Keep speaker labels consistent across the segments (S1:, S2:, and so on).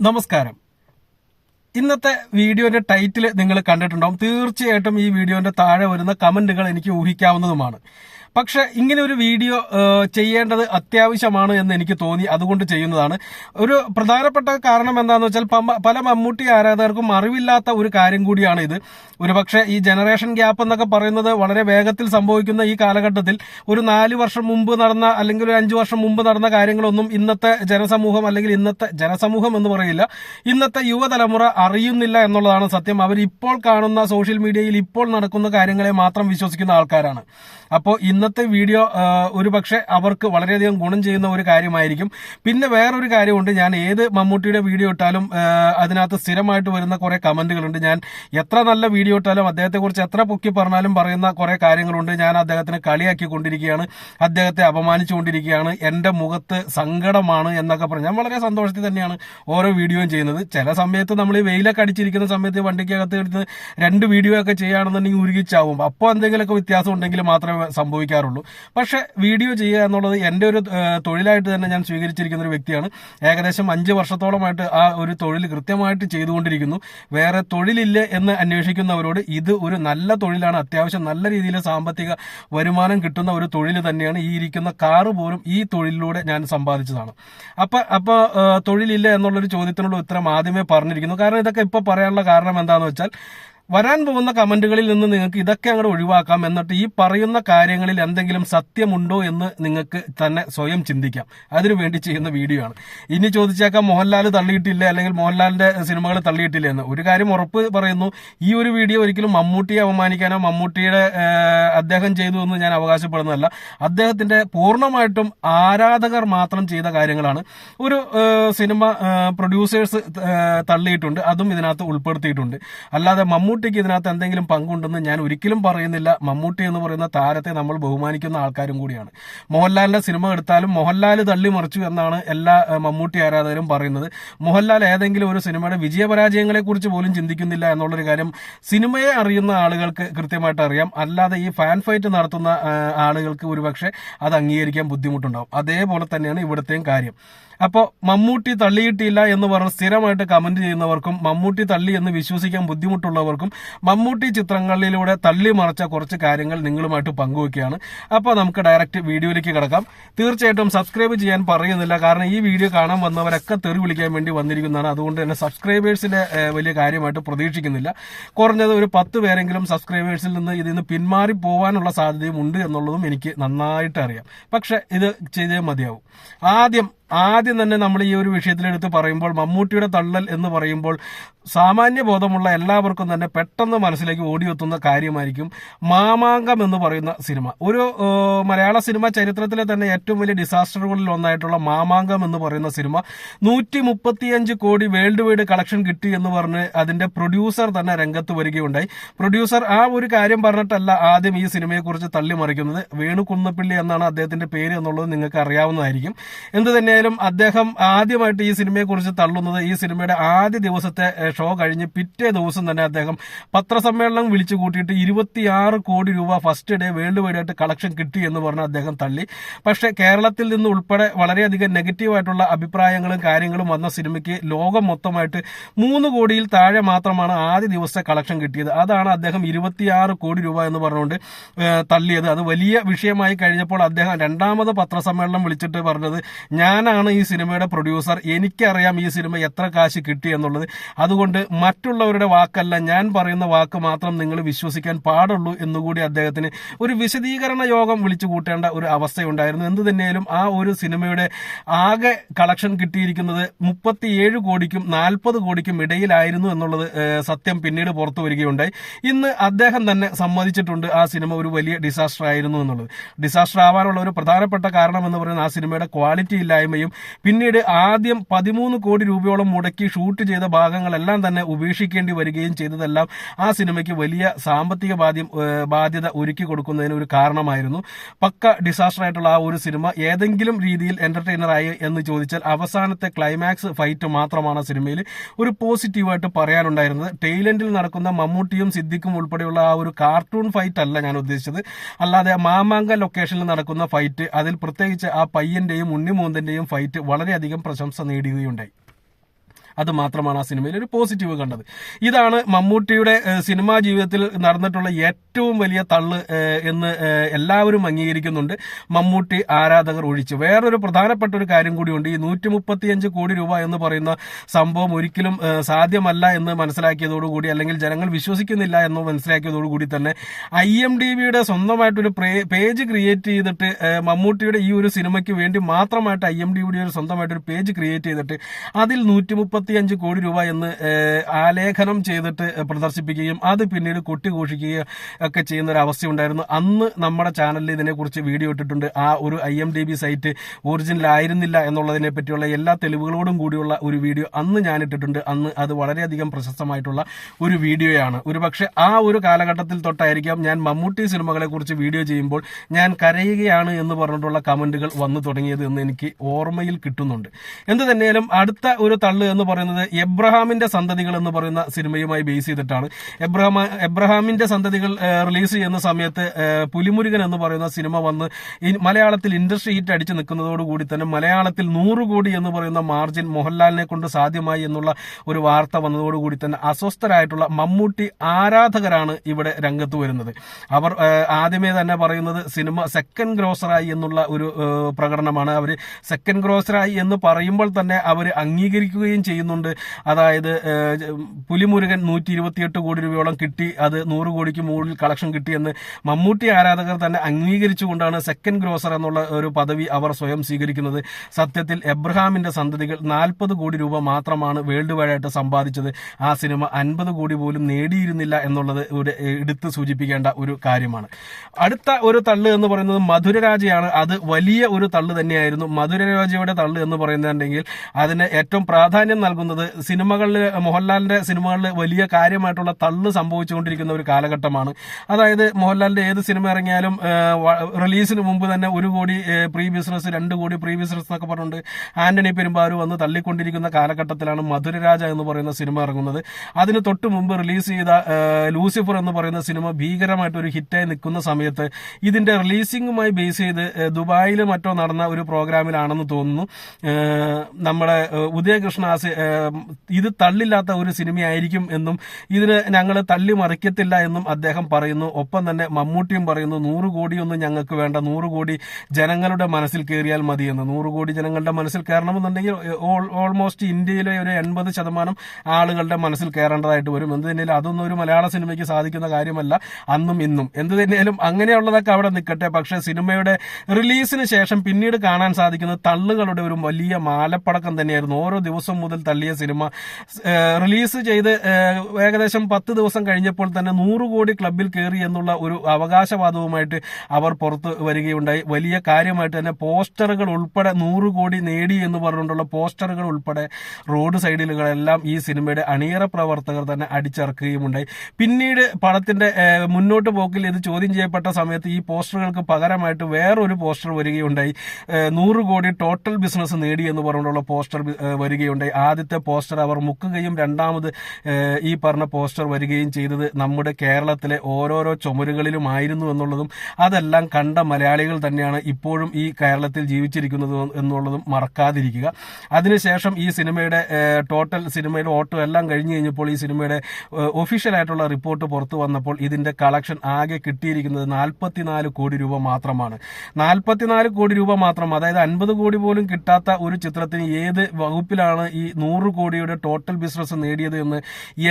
S1: നമസ്കാരം. ഇന്നത്തെ വീഡിയോന്റെ ടൈറ്റിൽ നിങ്ങൾ കണ്ടിട്ടുണ്ടാവും. തീർച്ചയായിട്ടും ഈ വീഡിയോന്റെ താഴെ വരുന്ന കമന്റുകൾ എനിക്ക് ഊഹിക്കാവുന്നതുമാണ്. പക്ഷെ ഇങ്ങനെ ഒരു വീഡിയോ ചെയ്യേണ്ടത് അത്യാവശ്യമാണ് എന്ന് എനിക്ക് തോന്നി. അതുകൊണ്ട് ചെയ്യുന്നതാണ്. ഒരു പ്രധാനപ്പെട്ട കാരണം എന്താണെന്ന് വെച്ചാൽ പല മമ്മൂട്ടി ആരാധകർക്കും അറിവില്ലാത്ത ഒരു കാര്യം കൂടിയാണ് ഇത്. ഒരുപക്ഷെ ഈ ജനറേഷൻ ഗ്യാപ്പ് എന്നൊക്കെ പറയുന്നത് വളരെ വേഗത്തിൽ സംഭവിക്കുന്ന ഈ കാലഘട്ടത്തിൽ ഒരു നാല് വർഷം മുമ്പ് നടന്ന അല്ലെങ്കിൽ ഒരു അഞ്ച് വർഷം മുമ്പ് നടന്ന കാര്യങ്ങളൊന്നും ഇന്നത്തെ ജനസമൂഹം അല്ലെങ്കിൽ ഇന്നത്തെ ജനസമൂഹം എന്ന് പറയില്ല. ഇന്നത്തെ യുവതലമുറ അറിയുന്നില്ല എന്നുള്ളതാണ് സത്യം. അവർ ഇപ്പോൾ കാണുന്ന സോഷ്യൽ മീഡിയയിൽ ഇപ്പോൾ നടക്കുന്ന കാര്യങ്ങളെ മാത്രം വിശ്വസിക്കുന്ന ആൾക്കാരാണ്. അപ്പോൾ ഇന്നത്തെ വീഡിയോ ഒരു പക്ഷേ അവർക്ക് വളരെയധികം ഗുണം ചെയ്യുന്ന ഒരു കാര്യമായിരിക്കും. പിന്നെ വേറൊരു കാര്യമുണ്ട്. ഞാൻ ഏത് മമ്മൂട്ടിയുടെ വീഡിയോ ഇട്ടാലും അതിനകത്ത് സ്ഥിരമായിട്ട് വരുന്ന കുറെ കമന്റുകളുണ്ട്. ഞാൻ എത്ര നല്ല വീഡിയോ ഇട്ടാലും അദ്ദേഹത്തെക്കുറിച്ച് എത്ര പൊക്കി പറഞ്ഞാലും പറയുന്ന കുറേ കാര്യങ്ങളുണ്ട്. ഞാൻ അദ്ദേഹത്തിനെ കളിയാക്കിക്കൊണ്ടിരിക്കുകയാണ്. അദ്ദേഹത്തെ അപമാനിച്ചുകൊണ്ടിരിക്കുകയാണ്. എന്റെ മുഖത്ത് സങ്കടമാണ് എന്നൊക്കെ പറഞ്ഞു. ഞാൻ വളരെ സന്തോഷത്തിൽ തന്നെയാണ് ഓരോ വീഡിയോയും ചെയ്യുന്നത്. ചില സമയത്ത് നമ്മൾ ഈ വെയിലൊക്കെ അടിച്ചിരിക്കുന്ന സമയത്ത് വണ്ടിക്കകത്ത് എടുത്ത് രണ്ട് വീഡിയോ ഒക്കെ ചെയ്യുകയാണെന്നുണ്ടെങ്കിൽ ഉരുകിച്ചാവും. അപ്പോൾ എന്തെങ്കിലുമൊക്കെ വ്യത്യാസം ഉണ്ടെങ്കിൽ മാത്രമേ സംഭവിക്കാറുള്ളൂ. പക്ഷെ വീഡിയോ ചെയ്യുക എന്നുള്ളത് എന്റെ ഒരു തൊഴിലായിട്ട് തന്നെ ഞാൻ സ്വീകരിച്ചിരിക്കുന്ന ഒരു വ്യക്തിയാണ്. ഏകദേശം അഞ്ച് വർഷത്തോളമായിട്ട് ആ ഒരു തൊഴിൽ കൃത്യമായിട്ട് ചെയ്തുകൊണ്ടിരിക്കുന്നു. വേറെ തൊഴിലില്ല എന്ന് അന്വേഷിക്കുന്നവരോട് ഇത് ഒരു നല്ല തൊഴിലാണ്. അത്യാവശ്യം നല്ല രീതിയിൽ സാമ്പത്തിക വരുമാനം കിട്ടുന്ന ഒരു തൊഴിൽ തന്നെയാണ്. ഈ ഇരിക്കുന്ന കാറ് പോലും ഈ തൊഴിലിലൂടെ ഞാൻ സമ്പാദിച്ചതാണ്. അപ്പൊ അപ്പോൾ തൊഴിലില്ല എന്നുള്ളൊരു ചോദ്യത്തിനുള്ള ഉത്തരം ആദ്യമേ പറഞ്ഞിരിക്കുന്നു. കാരണം ഇതൊക്കെ ഇപ്പൊ പറയാനുള്ള കാരണം എന്താണെന്ന് വെച്ചാൽ വരാൻ പോകുന്ന കമന്റുകളിൽ നിന്ന് നിങ്ങൾക്ക് ഇതൊക്കെ അങ്ങോട്ട് ഒഴിവാക്കാം എന്നിട്ട് ഈ പറയുന്ന കാര്യങ്ങളിൽ എന്തെങ്കിലും സത്യമുണ്ടോ എന്ന് നിങ്ങൾക്ക് തന്നെ സ്വയം ചിന്തിക്കാം. അതിനു വേണ്ടി ചെയ്യുന്ന വീഡിയോ ആണ്. ഇനി ചോദിച്ചേക്കാം മോഹൻലാൽ തള്ളിയിട്ടില്ല? അല്ലെങ്കിൽ മോഹൻലാലിന്റെ സിനിമകൾ തള്ളിയിട്ടില്ല എന്ന്. ഒരു കാര്യം ഉറപ്പ് പറയുന്നു ഈ ഒരു വീഡിയോ ഒരിക്കലും മമ്മൂട്ടിയെ അപമാനിക്കാനോ മമ്മൂട്ടിയുടെ അദ്ദേഹം ചെയ്തു എന്ന് ഞാൻ അവകാശപ്പെടുന്നതല്ല. അദ്ദേഹത്തിന്റെ പൂർണമായിട്ടും ആരാധകർ മാത്രം ചെയ്ത കാര്യങ്ങളാണ്. ഒരു സിനിമ പ്രൊഡ്യൂസേഴ്സ് തള്ളിയിട്ടുണ്ട്. അതും ഇതിനകത്ത് ഉൾപ്പെടുത്തിയിട്ടുണ്ട്. അല്ലാതെ മമ്മൂട്ടിക്ക് ഇതിനകത്ത് എന്തെങ്കിലും പങ്കുണ്ടെന്ന് ഞാൻ ഒരിക്കലും പറയുന്നില്ല. മമ്മൂട്ടി എന്ന് പറയുന്ന താരത്തെ നമ്മൾ ബഹുമാനിക്കുന്ന ആൾക്കാരും കൂടിയാണ്. മോഹൻലാലിന്റെ സിനിമ എടുത്താലും മോഹൻലാൽ തള്ളിമറിച്ചു എന്നാണ് എല്ലാ മമ്മൂട്ടി ആരാധകരും പറയുന്നത്. മോഹൻലാൽ ഏതെങ്കിലും ഒരു സിനിമയുടെ വിജയപരാജയങ്ങളെ കുറിച്ച് പോലും ചിന്തിക്കുന്നില്ല എന്നുള്ളൊരു കാര്യം സിനിമയെ അറിയുന്ന ആളുകൾക്ക് കൃത്യമായിട്ട് അറിയാം. അല്ലാതെ ഈ ഫാൻ ഫൈറ്റ് നടത്തുന്ന ആളുകൾക്ക് ഒരുപക്ഷെ അത് അംഗീകരിക്കാൻ ബുദ്ധിമുട്ടുണ്ടാവും. അതേപോലെ തന്നെയാണ് ഇവിടുത്തെയും കാര്യം. അപ്പോൾ മമ്മൂട്ടി തള്ളിയിട്ടില്ല എന്ന് പറഞ്ഞ് സ്ഥിരമായിട്ട് കമന്റ് ചെയ്യുന്നവർക്കും മമ്മൂട്ടി തള്ളി എന്ന് വിശ്വസിക്കാൻ ബുദ്ധിമുട്ടുള്ളവർക്കും മമ്മൂട്ടി ചിത്രങ്ങളിലൂടെ തള്ളി മറച്ച കുറച്ച് കാര്യങ്ങൾ നിങ്ങളുമായിട്ട് പങ്കുവെക്കുകയാണ്. അപ്പോൾ നമുക്ക് ഡയറക്റ്റ് വീഡിയോയിലേക്ക് കിടക്കാം. തീർച്ചയായിട്ടും സബ്സ്ക്രൈബ് ചെയ്യാൻ പറയുന്നില്ല. കാരണം ഈ വീഡിയോ കാണാൻ വന്നവരൊക്കെ തെറി വിളിക്കാൻ വേണ്ടി വന്നിരിക്കുന്നതാണ്. അതുകൊണ്ട് തന്നെ സബ്സ്ക്രൈബേഴ്സിന്റെ വലിയ കാര്യമായിട്ട് പ്രതീക്ഷിക്കുന്നില്ല. കുറഞ്ഞത് ഒരു പത്ത് പേരെങ്കിലും സബ്സ്ക്രൈബേഴ്സിൽ നിന്ന് ഇതിൽ നിന്ന് പിന്മാറി പോകാനുള്ള സാധ്യതയും ഉണ്ട് എന്നുള്ളതും എനിക്ക് നന്നായിട്ട് അറിയാം. പക്ഷെ ഇത് ചെയ്തേ മതിയാവും. ആദ്യം ആദ്യം തന്നെ നമ്മൾ ഈ ഒരു വിഷയത്തിലെടുത്ത് പറയുമ്പോൾ മമ്മൂട്ടിയുടെ തള്ളൽ എന്ന് പറയുമ്പോൾ സാമാന്യ ബോധമുള്ള എല്ലാവർക്കും തന്നെ പെട്ടെന്ന് മനസ്സിലേക്ക് ഓടിയെത്തുന്ന കാര്യമായിരിക്കും മാമാങ്കം എന്ന് പറയുന്ന സിനിമ. ഒരു മലയാള സിനിമ ചരിത്രത്തിലെ തന്നെ ഏറ്റവും വലിയ ഡിസാസ്റ്ററുകളിൽ ഒന്നായിട്ടുള്ള മാമാങ്കം എന്ന് പറയുന്ന സിനിമ. നൂറ്റി മുപ്പത്തിയഞ്ച് കോടി വേൾഡ് വൈഡ് കളക്ഷൻ കിട്ടി എന്ന് പറഞ്ഞ് അതിന്റെ പ്രൊഡ്യൂസർ തന്നെ രംഗത്ത് വരികയുണ്ടായി. പ്രൊഡ്യൂസർ ആ ഒരു കാര്യം പറഞ്ഞിട്ടല്ല ആദ്യം ഈ സിനിമയെക്കുറിച്ച് തള്ളിമറിക്കുന്നത്. വേണു കുന്നപ്പിള്ളി എന്നാണ് അദ്ദേഹത്തിന്റെ പേര് എന്നുള്ളത് നിങ്ങൾക്ക് അറിയാവുന്നതായിരിക്കും. എന്ത് തന്നെയായാലും അദ്ദേഹം ആദ്യമായിട്ട് ഈ സിനിമയെക്കുറിച്ച് തള്ളുന്നത് ഈ സിനിമയുടെ ആദ്യ ദിവസത്തെ ഷോ കഴിഞ്ഞ് പിറ്റേ ദിവസം തന്നെ അദ്ദേഹം പത്രസമ്മേളനം വിളിച്ചു കൂട്ടിയിട്ട് ഇരുപത്തിയാറ് കോടി രൂപ ഫസ്റ്റ് ഡേ വേൾഡ് വൈഡ് ആയിട്ട് കളക്ഷൻ കിട്ടി എന്ന് പറഞ്ഞ് അദ്ദേഹം തള്ളി. പക്ഷേ കേരളത്തിൽ നിന്ന് ഉൾപ്പെടെ വളരെയധികം നെഗറ്റീവായിട്ടുള്ള അഭിപ്രായങ്ങളും കാര്യങ്ങളും വന്ന സിനിമയ്ക്ക് ലോകം മൊത്തമായിട്ട് മൂന്ന് കോടിയിൽ താഴെ മാത്രമാണ് ആദ്യ ദിവസത്തെ കളക്ഷൻ കിട്ടിയത്. അതാണ് അദ്ദേഹം ഇരുപത്തിയാറ് കോടി രൂപ എന്ന് പറഞ്ഞുകൊണ്ട് തള്ളിയത്. അത് വലിയ വിഷയമായി കഴിഞ്ഞപ്പോൾ അദ്ദേഹം രണ്ടാമത് പത്രസമ്മേളനം വിളിച്ചിട്ട് പറഞ്ഞത് ഞാനാണ് ഈ സിനിമയുടെ പ്രൊഡ്യൂസർ എനിക്കറിയാം ഈ സിനിമ എത്ര കാശ് കിട്ടി എന്നുള്ളത്. അതുകൊണ്ട് മറ്റുള്ളവരുടെ വാക്കല്ല ഞാൻ പറയുന്ന വാക്ക് മാത്രം നിങ്ങൾ വിശ്വസിക്കാൻ പാടുള്ളൂ എന്നുകൂടി അദ്ദേഹത്തിന് ഒരു വിശദീകരണ യോഗം വിളിച്ചു കൂട്ടേണ്ട ഒരു അവസ്ഥയുണ്ടായിരുന്നു. എന്ത് തന്നെയാലും ആ ഒരു സിനിമയുടെ ആകെ കളക്ഷൻ കിട്ടിയിരിക്കുന്നത് മുപ്പത്തിയേഴ് കോടിക്കും നാൽപ്പത് കോടിക്കും ഇടയിലായിരുന്നു എന്നുള്ളത് സത്യം പിന്നീട് പുറത്തു വരികയുണ്ടായി. ഇന്ന് അദ്ദേഹം തന്നെ സമ്മതിച്ചിട്ടുണ്ട് ആ സിനിമ ഒരു വലിയ ഡിസാസ്റ്റർ ആയിരുന്നു എന്നുള്ളത്. ഡിസാസ്റ്റർ ആവാനുള്ള ഒരു പ്രധാനപ്പെട്ട കാരണം എന്ന് പറയുന്നത് ആ സിനിമയുടെ ക്വാളിറ്റി ഇല്ലായ്മയും പിന്നീട് ആദ്യം പതിമൂന്ന് കോടി രൂപയോളം മുടക്കി ഷൂട്ട് ചെയ്ത ഭാഗങ്ങളെല്ലാം തന്നെ ഉപേക്ഷിക്കേണ്ടി വരികയും ചെയ്തതെല്ലാം ആ സിനിമയ്ക്ക് വലിയ സാമ്പത്തിക ബാധ്യം ബാധ്യത ഒരുക്കി കൊടുക്കുന്നതിന് ഒരു കാരണമായിരുന്നു. പക്ക ഡിസാസ്റ്റർ ആയിട്ടുള്ള ആ ഒരു സിനിമ ഏതെങ്കിലും രീതിയിൽ എന്റർടൈനർ ആയി എന്ന് ചോദിച്ചാൽ അവസാനത്തെ ക്ലൈമാക്സ് ഫൈറ്റ് മാത്രമാണ് സിനിമയിൽ. ഒരു പോസിറ്റീവായിട്ട് പറയാനുണ്ടായിരുന്നത്. ടെയ്ലൻഡിൽ നടക്കുന്ന മമ്മൂട്ടിയും സിദ്ദിഖും ഉൾപ്പെടെയുള്ള ആ ഒരു കാർട്ടൂൺ ഫൈറ്റ് അല്ല ഞാൻ ഉദ്ദേശിച്ചത്. അല്ലാതെ മാമാങ്ക ലൊക്കേഷനിൽ നടക്കുന്ന ഫൈറ്റ് അതിൽ പ്രത്യേകിച്ച് ആ പയ്യന്റെയും ഉണ്ണിമൂന്തന്റെയും ഫൈറ്റ് വളരെയധികം പ്രശംസ നേടുകയുണ്ടായി അത് മാത്രമാണ് ആ സിനിമയിൽ ഒരു പോസിറ്റീവ് കണ്ടത്. ഇതാണ് മമ്മൂട്ടിയുടെ സിനിമാ ജീവിതത്തിൽ നടന്നിട്ടുള്ള ഏറ്റവും വലിയ തള്ള് എന്ന് എല്ലാവരും അംഗീകരിക്കുന്നുണ്ട്. മമ്മൂട്ടി ആരാധകർ ഒഴിച്ച്. വേറൊരു പ്രധാനപ്പെട്ട ഒരു കാര്യം കൂടിയുണ്ട്. ഈ നൂറ്റി മുപ്പത്തിയഞ്ച് കോടി രൂപ എന്ന് പറയുന്ന സംഭവം ഒരിക്കലും സാധ്യമല്ല എന്ന് മനസ്സിലാക്കിയതോടുകൂടി അല്ലെങ്കിൽ ജനങ്ങൾ വിശ്വസിക്കുന്നില്ല എന്ന് മനസ്സിലാക്കിയതോടുകൂടി തന്നെ ഐ എം ഡി ബിയുടെ സ്വന്തമായിട്ടൊരു പേജ് ക്രിയേറ്റ് ചെയ്തിട്ട് മമ്മൂട്ടിയുടെ ഈ ഒരു സിനിമയ്ക്ക് വേണ്ടി മാത്രമായിട്ട് ഐ എം ഡി ബിയുടെ ഒരു സ്വന്തമായിട്ടൊരു പേജ് ക്രിയേറ്റ് ചെയ്തിട്ട് അതിൽ നൂറ്റി മുപ്പത്തിയഞ്ച് കോടി രൂപ എന്ന് ആലേഖനം ചെയ്തിട്ട് പ്രദർശിപ്പിക്കുകയും അത് പിന്നീട് കൊട്ടിഘോഷിക്കുകയും ഒക്കെ ചെയ്യുന്ന ഒരു അവസ്ഥ ഉണ്ടായിരുന്നു അന്ന് നമ്മുടെ ചാനലിൽ ഇതിനെക്കുറിച്ച് വീഡിയോ ഇട്ടിട്ടുണ്ട്. ആ ഒരു I M D B site original ആയിരുന്നില്ല എന്നുള്ളതിനെ പറ്റിയുള്ള എല്ലാ തെളിവുകളോടും കൂടിയുള്ള ഒരു വീഡിയോ അന്ന് ഞാൻ ഇട്ടിട്ടുണ്ട്. അന്ന് അത് വളരെയധികം പ്രശസ്തമായിട്ടുള്ള ഒരു വീഡിയോയാണ്. ഒരുപക്ഷെ ആ ഒരു കാലഘട്ടത്തിൽ തൊട്ടായിരിക്കാം ഞാൻ മമ്മൂട്ടി സിനിമകളെ കുറിച്ച് വീഡിയോ ചെയ്യുമ്പോൾ ഞാൻ കരയുകയാണ് എന്ന് പറഞ്ഞിട്ടുള്ള കമന്റുകൾ വന്നു തുടങ്ങിയത് എന്ന് എനിക്ക് ഓർമ്മയിൽ കിട്ടുന്നുണ്ട്. എന്ത് തന്നെയാലും അടുത്ത ഒരു തള്ളു എന്ന് പറയുന്നത് എബ്രഹാമിന്റെ സന്തതികൾ എന്ന് പറയുന്ന സിനിമയുമായി ബേസ് ചെയ്തിട്ടാണ്. എബ്രഹാം എബ്രഹാമിന്റെ സന്തതികൾ റിലീസ് ചെയ്യുന്ന സമയത്ത് പുലിമുരുകൻ എന്ന് പറയുന്ന സിനിമ വന്ന് മലയാളത്തിൽ ഇൻഡസ്ട്രി ഹിറ്റ് അടിച്ചു നിൽക്കുന്നതോടുകൂടി തന്നെ മലയാളത്തിൽ നൂറ് കോടി എന്ന് പറയുന്ന മാർജിൻ മോഹൻലാലിനെ കൊണ്ട് സാധ്യമായി എന്നുള്ള ഒരു വാർത്ത വന്നതോടുകൂടി തന്നെ അസ്വസ്ഥരായിട്ടുള്ള മമ്മൂട്ടി ആരാധകരാണ് ഇവിടെ രംഗത്ത് വരുന്നത്. അവർ ആദ്യമേ തന്നെ പറയുന്നത് സിനിമ സെക്കൻഡ് ഗ്രോസറായി എന്നുള്ള ഒരു പ്രകടനമാണ്. അവർ സെക്കൻഡ് ഗ്രോസറായി എന്ന് പറയുമ്പോൾ തന്നെ അവർ അംഗീകരിക്കുകയും ചെയ്യുന്നുണ്ട്. അതായത് പുലിമുരുകൻ നൂറ്റി ഇരുപത്തിയെട്ട് കോടി രൂപയോളം കിട്ടി. അത് നൂറ് കോടിക്ക് മുകളിൽ കളക്ഷൻ കിട്ടിയെന്ന് മമ്മൂട്ടി ആരാധകർ തന്നെ അംഗീകരിച്ചുകൊണ്ടാണ് സെക്കൻഡ് ഗ്രോസർ എന്നുള്ള ഒരു പദവി അവർ സ്വയം സ്വീകരിക്കുന്നത്. സത്യത്തിൽ എബ്രഹാമിന്റെ സന്തതികൾ നാൽപ്പത് കോടി രൂപ മാത്രമാണ് വേൾഡ് വൈഡായിട്ട് സമ്പാദിച്ചത്. ആ സിനിമ അൻപത് കോടി പോലും നേടിയിരുന്നില്ല എന്നുള്ളത് ഒരു എടുത്ത് സൂചിപ്പിക്കേണ്ട ഒരു കാര്യമാണ്. അടുത്ത ഒരു തള്ള് എന്ന് പറയുന്നത് മധുരരാജയാണ്. അത് വലിയ ഒരു തള്ള് തന്നെയായിരുന്നു. മധുരരാജയുടെ തള്ള് എന്ന് പറയുന്നുണ്ടെങ്കിൽ അതിന് ഏറ്റവും പ്രാധാന്യം നൽകുന്നത് സിനിമകളിൽ മോഹൻലാലിന്റെ സിനിമകളിൽ വലിയ കാര്യമായിട്ടുള്ള തള്ളു സംഭവിച്ചുകൊണ്ടിരിക്കുന്ന ഒരു കാലഘട്ടമാണ്. അതായത് മോഹൻലാലിന്റെ ഏത് സിനിമ ഇറങ്ങിയാലും റിലീസിന് മുമ്പ് തന്നെ ഒരു കോടി പ്രീ ബിസിനസ് രണ്ട് കോടി പ്രീ ബിസിനസ് എന്നൊക്കെ പറഞ്ഞുകൊണ്ട് ആന്റണി പെരുമ്പാവൂർ വന്ന് തള്ളിക്കൊണ്ടിരിക്കുന്ന കാലഘട്ടത്തിലാണ് മധുരരാജ എന്ന് പറയുന്ന സിനിമ ഇറങ്ങുന്നത്. അതിന് തൊട്ട് മുമ്പ് റിലീസ് ചെയ്ത ലൂസിഫർ എന്ന് പറയുന്ന സിനിമ ഭീകരമായിട്ട് ഒരു ഹിറ്റായി നിൽക്കുന്ന സമയത്ത് ഇതിന്റെ റിലീസിംഗുമായി ബേസ് ചെയ്ത് ദുബായിൽ മറ്റോ നടന്ന ഒരു പ്രോഗ്രാമിലാണെന്ന് തോന്നുന്നു. നമ്മുടെ ഉദയകൃഷ്ണ ആ സി- ഏഹ്, ഇത് തള്ളില്ലാത്ത ഒരു സിനിമയായിരിക്കും എന്നും ഇതിന് ഞങ്ങൾ തള്ളി മറിക്കത്തില്ല എന്നും അദ്ദേഹം പറയുന്നു. ഒപ്പം തന്നെ മമ്മൂട്ടിയും പറയുന്നു നൂറ് കോടിയൊന്നും ഞങ്ങൾക്ക് വേണ്ട. നൂറ് കോടി ജനങ്ങളുടെ മനസ്സിൽ കയറിയാൽ മതിയെന്ന്. നൂറ് കോടി ജനങ്ങളുടെ മനസ്സിൽ കയറണമെന്നുണ്ടെങ്കിൽ ഓൾ- ഓൾമോസ്റ്റ് ഇന്ത്യയിലെ ഒരു എൺപത് ശതമാനം ആളുകളുടെ മനസ്സിൽ കയറേണ്ടതായിട്ട് വരും. എന്ത് തന്നെയാലും അതൊന്നും ഒരു മലയാള സിനിമയ്ക്ക് സാധിക്കുന്ന കാര്യമല്ല അന്നും ഇന്നും. എന്ത് തന്നെയാലും അങ്ങനെയുള്ളതൊക്കെ അവിടെ നിൽക്കട്ടെ. പക്ഷേ സിനിമയുടെ റിലീസിന് ശേഷം പിന്നീട് കാണാൻ സാധിക്കുന്നത് തള്ളുകളുടെ ഒരു വലിയ മാലപ്പടക്കം തന്നെയായിരുന്നു. ഓരോ ദിവസം മുതൽ തള്ളിയ സിനിമ. റിലീസ് ചെയ്ത് ഏകദേശം പത്ത് ദിവസം കഴിഞ്ഞപ്പോൾ തന്നെ നൂറ് കോടി ക്ലബിൽ കയറി എന്നുള്ള ഒരു അവകാശവാദവുമായിട്ട് അവർ പുറത്ത് വരികയുണ്ടായി. വലിയ കാര്യമായിട്ട് തന്നെ പോസ്റ്ററുകൾ ഉൾപ്പെടെ നൂറ് കോടി നേടി എന്ന് പറഞ്ഞുകൊണ്ടുള്ള പോസ്റ്ററുകൾ ഉൾപ്പെടെ റോഡ് സൈഡിലുകളെല്ലാം ഈ സിനിമയുടെ അണിയറ പ്രവർത്തകർ തന്നെ അടിച്ചിറക്കുകയുമുണ്ടായി. പിന്നീട് പടത്തിന്റെ മുന്നോട്ട് പോക്കിൽ ഇത് ചോദ്യം ചെയ്യപ്പെട്ട സമയത്ത് ഈ പോസ്റ്ററുകൾക്ക് പകരമായിട്ട് വേറൊരു പോസ്റ്റർ വരികയുണ്ടായി. നൂറ് കോടി ടോട്ടൽ ബിസിനസ് നേടി എന്ന് പറഞ്ഞുകൊണ്ടുള്ള പോസ്റ്റർ വരികയുണ്ടായി വരികയുണ്ടായി. ആദ്യത്തെ പോസ്റ്റർ അവർ മുക്കുകയും രണ്ടാമത് ഈ പറഞ്ഞ പോസ്റ്റർ വരികയും ചെയ്തത് നമ്മുടെ കേരളത്തിലെ ഓരോരോ ചുമരുകളിലുമായിരുന്നു എന്നുള്ളതും അതെല്ലാം കണ്ട മലയാളികൾ തന്നെയാണ് ഇപ്പോഴും ഈ കേരളത്തിൽ ജീവിച്ചിരിക്കുന്നത് എന്നുള്ളതും മറക്കാതിരിക്കുക. അതിനുശേഷം ഈ സിനിമയുടെ ടോട്ടൽ സിനിമയുടെ ഓട്ടോ എല്ലാം കഴിഞ്ഞു കഴിഞ്ഞപ്പോൾ ഈ സിനിമയുടെ ഒഫീഷ്യലായിട്ടുള്ള റിപ്പോർട്ട് പുറത്തു വന്നപ്പോൾ ഇതിന്റെ കളക്ഷൻ ആകെ കിട്ടിയിരിക്കുന്നത് നാൽപ്പത്തിനാല് കോടി രൂപ മാത്രമാണ്. നാൽപ്പത്തിനാല് കോടി രൂപ മാത്രം അതായത് അൻപത് കോടി പോലും കിട്ടാത്ത ഒരു ചിത്രത്തിന് ഏത് വകുപ്പിലാണ് ഈ നൂറ് കോടിയുടെ ടോട്ടൽ ബിസിനസ് നേടിയത് എന്ന്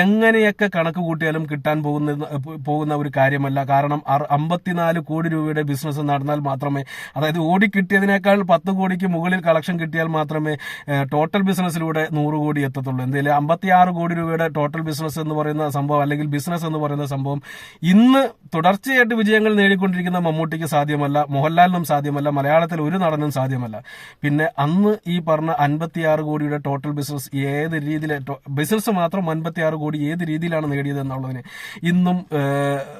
S1: എങ്ങനെയൊക്കെ കണക്ക് കൂട്ടിയാലും കിട്ടാൻ പോകുന്ന പോകുന്ന ഒരു കാര്യമല്ല. കാരണം അമ്പത്തിനാല് കോടി രൂപയുടെ ബിസിനസ് നടന്നാൽ മാത്രമേ അതായത് ഓടി കിട്ടിയതിനേക്കാൾ പത്ത് കോടിക്ക് മുകളിൽ കളക്ഷൻ കിട്ടിയാൽ മാത്രമേ ടോട്ടൽ ബിസിനസ്സിലൂടെ നൂറ് കോടി എത്തത്തുള്ളൂ. എന്തെങ്കിലും അമ്പത്തിയാറ് കോടി രൂപയുടെ ടോട്ടൽ ബിസിനസ് എന്ന് പറയുന്ന സംഭവം അല്ലെങ്കിൽ ബിസിനസ് എന്ന് പറയുന്ന സംഭവം ഇന്ന് തുടർച്ചയായിട്ട് വിജയങ്ങൾ നേടിക്കൊണ്ടിരിക്കുന്ന മമ്മൂട്ടിക്ക് സാധ്യമല്ല മോഹൻലാലിനും സാധ്യമല്ല മലയാളത്തിൽ ഒരു നടനും സാധ്യമല്ല. പിന്നെ അന്ന് ഈ പറഞ്ഞ അൻപത്തിയാറ് കോടിയുടെ ടോട്ടൽ ബിസിനസ് ഏത് രീതിയിൽ ബിസിനസ് മാത്രം അൻപത്തി ആറ് കോടി ഏത് രീതിയിലാണ് നേടിയത് എന്നുള്ളതിന് ഇന്നും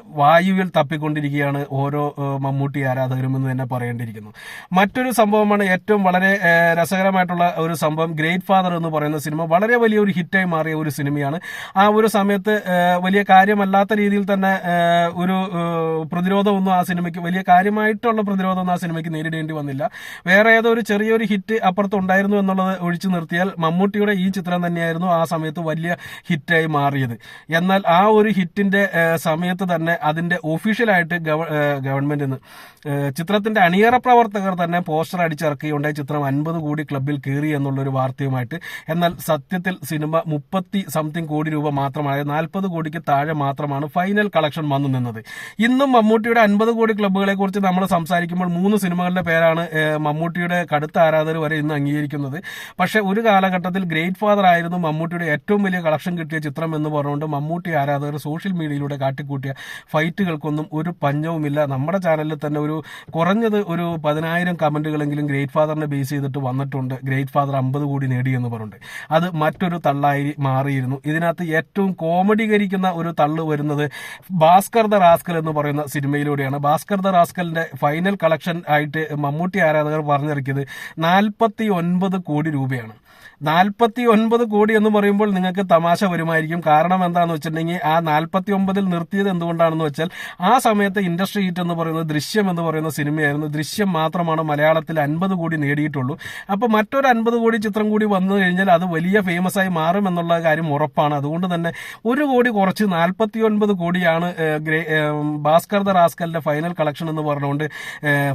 S1: വായുവിൽ തപ്പിക്കൊണ്ടിരിക്കുകയാണ് ഓരോ മമ്മൂട്ടി ആരാധകരും എന്ന് തന്നെ പറയേണ്ടിയിരിക്കുന്നു. മറ്റൊരു സംഭവമാണ് ഏറ്റവും വളരെ രസകരമായിട്ടുള്ള ഒരു സംഭവം ഗ്രേറ്റ് ഫാദർ എന്ന് പറയുന്ന സിനിമ വളരെ വലിയൊരു ഹിറ്റായി മാറിയ ഒരു സിനിമയാണ്. ആ ഒരു സമയത്ത് വലിയ കാര്യമല്ലാത്ത രീതിയിൽ തന്നെ ഒരു പ്രതിരോധമൊന്നും ആ സിനിമയ്ക്ക് വലിയ കാര്യമായിട്ടുള്ള പ്രതിരോധമൊന്നും ആ സിനിമയ്ക്ക് നേരിടേണ്ടി വന്നില്ല. വേറെ ഏതോ ഒരു ചെറിയൊരു ഹിറ്റ് അപ്പുറത്ത് ഉണ്ടായിരുന്നു എന്നുള്ളത് ഒഴിച്ചു നിർത്തിയാൽ മമ്മൂട്ടിയുടെ ഈ ചിത്രം തന്നെയായിരുന്നു ആ സമയത്ത് വലിയ ഹിറ്റായി മാറിയത്. എന്നാൽ ആ ഒരു ഹിറ്റിന്റെ സമയത്ത് തന്നെ അതിന്റെ ഒഫീഷ്യലായിട്ട് ഗവൺമെന്റിൽ നിന്ന് ചിത്രത്തിന്റെ അണിയറ പ്രവർത്തകർ തന്നെ പോസ്റ്റർ അടിച്ചിറക്കിയുണ്ടായ ചിത്രം അൻപത് കോടി ക്ലബിൽ കയറി എന്നുള്ളൊരു വാർത്തയുമായിട്ട്. എന്നാൽ സത്യത്തിൽ സിനിമ മുപ്പത്തി സംതിങ് കോടി രൂപ മാത്രമായ നാൽപ്പത് കോടിക്ക് താഴെ മാത്രമാണ് ഫൈനൽ കളക്ഷൻ വന്നു നിന്നത്. ഇന്നും മമ്മൂട്ടിയുടെ അൻപത് കോടി ക്ലബ്ബുകളെ കുറിച്ച് നമ്മൾ സംസാരിക്കുമ്പോൾ മൂന്ന് സിനിമകളുടെ പേരാണ് മമ്മൂട്ടിയുടെ കടുത്ത ആരാധകർ വരെ ഇന്ന് അംഗീകരിക്കുന്നത്. പക്ഷേ ഒരു കാലഘട്ടത്തിൽ ഗ്രേറ്റ് ഫാദർ ആയിരുന്നു മമ്മൂട്ടിയുടെ ഏറ്റവും വലിയ കളക്ഷൻ കിട്ടിയ ചിത്രം എന്ന് പറഞ്ഞുകൊണ്ട് മമ്മൂട്ടി ആരാധകർ സോഷ്യൽ മീഡിയയിലൂടെ കാട്ടിക്കൂട്ടിയ ഫൈറ്റുകൾക്കൊന്നും ഒരു പഞ്ഞവുമില്ല. നമ്മുടെ ചാനലിൽ തന്നെ ഒരു കുറഞ്ഞത് ഒരു പതിനായിരം കമന്റുകളെങ്കിലും ഗ്രേറ്റ് ഫാദറിനെ ബേസ് ചെയ്തിട്ട് വന്നിട്ടുണ്ട്. ഗ്രേറ്റ് ഫാദർ അമ്പത് കോടി നേടി എന്ന് പറഞ്ഞിട്ട് അത് മറ്റൊരു തള്ളായി മാറിയിരുന്നു. ഇതിനകത്ത് ഏറ്റവും കോമഡീകരിക്കുന്ന ഒരു തള്ള് വരുന്നത് ഭാസ്കർ ദ റാസ്കൽ എന്ന് പറയുന്ന സിനിമയിലൂടെയാണ്. ഭാസ്കർ ദ റാസ്കലിന്റെ ഫൈനൽ കളക്ഷൻ ആയിട്ട് മമ്മൂട്ടി ആരാധകർ പറഞ്ഞിറക്കിയത് നാൽപ്പത്തി ഒൻപത് കോടി രൂപയാണ്. നാൽപ്പത്തി ഒൻപത് കോടി എന്ന് പറയുമ്പോൾ നിങ്ങൾക്ക് തമാശ വരുമായിരിക്കും. കാരണം എന്താന്ന് വെച്ചിട്ടുണ്ടെങ്കിൽ ആ നാൽപ്പത്തി ഒമ്പതിൽ നിർത്തിയത് എന്തുകൊണ്ടാണെന്ന് വെച്ചാൽ ആ സമയത്ത് ഇൻഡസ്ട്രി ഹിറ്റ് എന്ന് പറയുന്നത് ദൃശ്യം എന്ന് പറയുന്ന സിനിമയായിരുന്നു. ദൃശ്യം മാത്രമാണ് മലയാളത്തിൽ അൻപത് കോടി നേടിയിട്ടുള്ളൂ. അപ്പോൾ മറ്റൊരു അൻപത് കോടി ചിത്രം കൂടി വന്നു കഴിഞ്ഞാൽ അത് വലിയ ഫേമസ് ആയി മാറും എന്നുള്ള കാര്യം ഉറപ്പാണ്. അതുകൊണ്ട് തന്നെ ഒരു കോടി കുറച്ച് നാൽപ്പത്തി ഒൻപത് കോടിയാണ് ഭാസ്കർ ദ റാസ്കലിന്റെ ഫൈനൽ കളക്ഷൻ എന്ന് പറഞ്ഞുകൊണ്ട്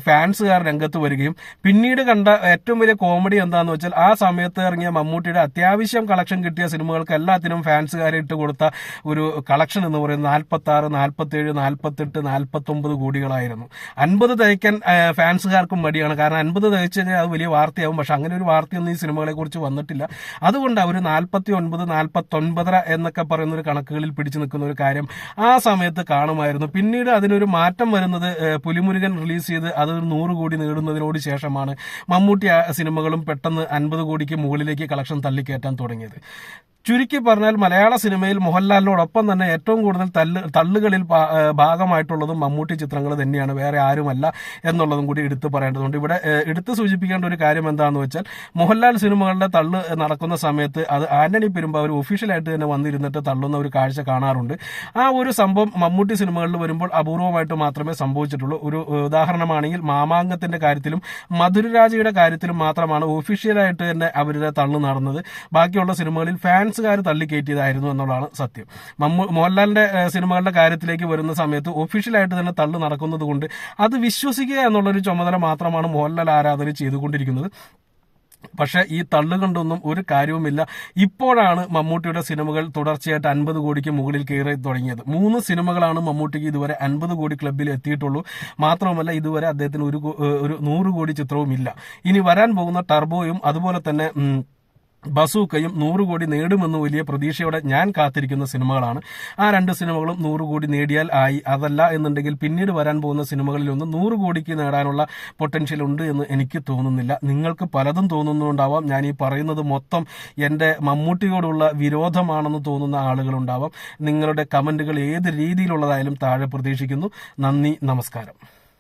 S1: ഫാൻസുകാർ രംഗത്ത് വരികയും. പിന്നീട് കണ്ട ഏറ്റവും വലിയ കോമഡി എന്താണെന്ന് വെച്ചാൽ ആ സമയത്ത് ഇറങ്ങിയ മമ്മൂട്ടിയുടെ അത്യാവശ്യം കളക്ഷൻ കിട്ടിയ സിനിമകൾക്ക് എല്ലാത്തിനും ഫാൻസുകാരെ ഇട്ട് കൊടുത്ത ഒരു കളക്ഷൻ എന്ന് പറയുന്നത് നാൽപ്പത്തി ആറ് നാൽപ്പത്തി ഏഴ് നാൽപ്പത്തെട്ട് നാൽപ്പത്തി ഒമ്പത് കോടികളായിരുന്നു. അൻപത് തയ്ക്കാൻ ഫാൻസുകാർക്കും മടിയാണ്. കാരണം അൻപത് തയ്ച്ചു കഴിഞ്ഞാൽ അത് വലിയ വാർത്തയാവും. പക്ഷെ അങ്ങനെ ഒരു വാർത്തയൊന്നും ഈ സിനിമകളെ കുറിച്ച് വന്നിട്ടില്ല. അതുകൊണ്ട് അവർ നാൽപ്പത്തി ഒൻപത് നാൽപ്പത്തി ഒൻപതര എന്നൊക്കെ പറയുന്ന ഒരു കണക്കുകളിൽ പിടിച്ചു നിൽക്കുന്ന ഒരു കാര്യം ആ സമയത്ത് കാണുമായിരുന്നു. പിന്നീട് അതിനൊരു മാറ്റം വരുന്നത് പുലിമുരുകൻ റിലീസ് ചെയ്ത് അത് നൂറ് കോടി നേടുന്നതിനോട് ശേഷമാണ് മമ്മൂട്ടി സിനിമകളും പെട്ടെന്ന് അൻപത് കോടിക്ക് മുകളിലേക്ക് കളക്ഷൻ തള്ളിക്കയറ്റാൻ തുടങ്ങിയത്. ചുരുക്കി പറഞ്ഞാൽ മലയാള സിനിമയിൽ മോഹൻലാലിനോടൊപ്പം തന്നെ ഏറ്റവും കൂടുതൽ തല്ല് തള്ളുകളിൽ ഭാഗമായിട്ടുള്ളതും മമ്മൂട്ടി ചിത്രങ്ങൾ തന്നെയാണ്. വേറെ ആരുമല്ല എന്നുള്ളതും കൂടി എടുത്തു പറയേണ്ടതുണ്ട്. ഇവിടെ എടുത്തു സൂചിപ്പിക്കേണ്ട ഒരു കാര്യം എന്താണെന്ന് വെച്ചാൽ മോഹൻലാൽ സിനിമകളുടെ തള്ള് നടക്കുന്ന സമയത്ത് അത് ആന്റണി പെരുമ്പാവൂർ ഒഫീഷ്യലായിട്ട് തന്നെ വന്നിരുന്നിട്ട് തള്ളുന്ന ഒരു കാഴ്ച കാണാറുണ്ട്. ആ ഒരു സംഭവം മമ്മൂട്ടി സിനിമകളിൽ വരുമ്പോൾ അപൂർവമായിട്ട് മാത്രമേ സംഭവിച്ചിട്ടുള്ളൂ. ഒരു ഉദാഹരണമാണെങ്കിൽ മാമാങ്കത്തിന്റെ കാര്യത്തിലും മധുരരാജയുടെ കാര്യത്തിലും മാത്രമാണ് ഒഫീഷ്യലായിട്ട് തന്നെ അവരുടെ തള്ളു നടന്നത്. ബാക്കിയുള്ള സിനിമകളിൽ ഫാൻസുകാർ തള്ളിക്കയറ്റിയതായിരുന്നു എന്നുള്ളതാണ് സത്യം. മമ്മൂ മോഹൻലാലിന്റെ സിനിമകളുടെ കാര്യത്തിലേക്ക് വരുന്ന സമയത്ത് ഒഫീഷ്യലായിട്ട് തന്നെ തള്ളു നടക്കുന്നത് കൊണ്ട് അത് വിശ്വസിക്കുക എന്നുള്ളൊരു ചുമതല മാത്രമാണ് മോഹൻലാൽ ആരാധന ചെയ്തുകൊണ്ടിരിക്കുന്നത്. പക്ഷേ ഈ തള്ളുകൊണ്ടൊന്നും ഒരു കാര്യവുമില്ല. ഇപ്പോഴാണ് മമ്മൂട്ടിയുടെ സിനിമകൾ തുടർച്ചയായിട്ട് അൻപത് കോടിക്ക് മുകളിൽ കയറി തുടങ്ങിയത്. മൂന്ന് സിനിമകളാണ് മമ്മൂട്ടിക്ക് ഇതുവരെ അൻപത് കോടി ക്ലബിൽ എത്തിയിട്ടുള്ളൂ. മാത്രമല്ല ഇതുവരെ അദ്ദേഹത്തിന് ഒരു ഒരു നൂറ് കോടി ചിത്രവും ഇല്ല ഇനി വരാൻ പോകുന്ന ടർബോയും അതുപോലെ തന്നെ ബസൂക്കയും നൂറ് കോടി നേടുമെന്ന് വലിയ പ്രതീക്ഷയോടെ ഞാൻ കാത്തിരിക്കുന്ന സിനിമകളാണ്. ആ രണ്ട് സിനിമകളും നൂറ് കോടി നേടിയാൽ ആയി. അതല്ല എന്നുണ്ടെങ്കിൽ പിന്നീട് വരാൻ പോകുന്ന സിനിമകളിലൊന്നും നൂറ് കോടിക്ക് നേടാനുള്ള പൊട്ടൻഷ്യൽ ഉണ്ട് എന്ന് എനിക്ക് തോന്നുന്നില്ല. നിങ്ങൾക്ക് പലതും തോന്നുന്നുണ്ടാവാം. ഞാൻ ഈ പറയുന്നത് മൊത്തം എന്റെ മമ്മൂട്ടിയോടുള്ള വിരോധമാണെന്ന് തോന്നുന്ന ആളുകളുണ്ടാവാം. നിങ്ങളുടെ കമന്റുകൾ ഏത് രീതിയിലുള്ളതായാലും താഴെ പ്രതീക്ഷിക്കുന്നു. നന്ദി നമസ്കാരം.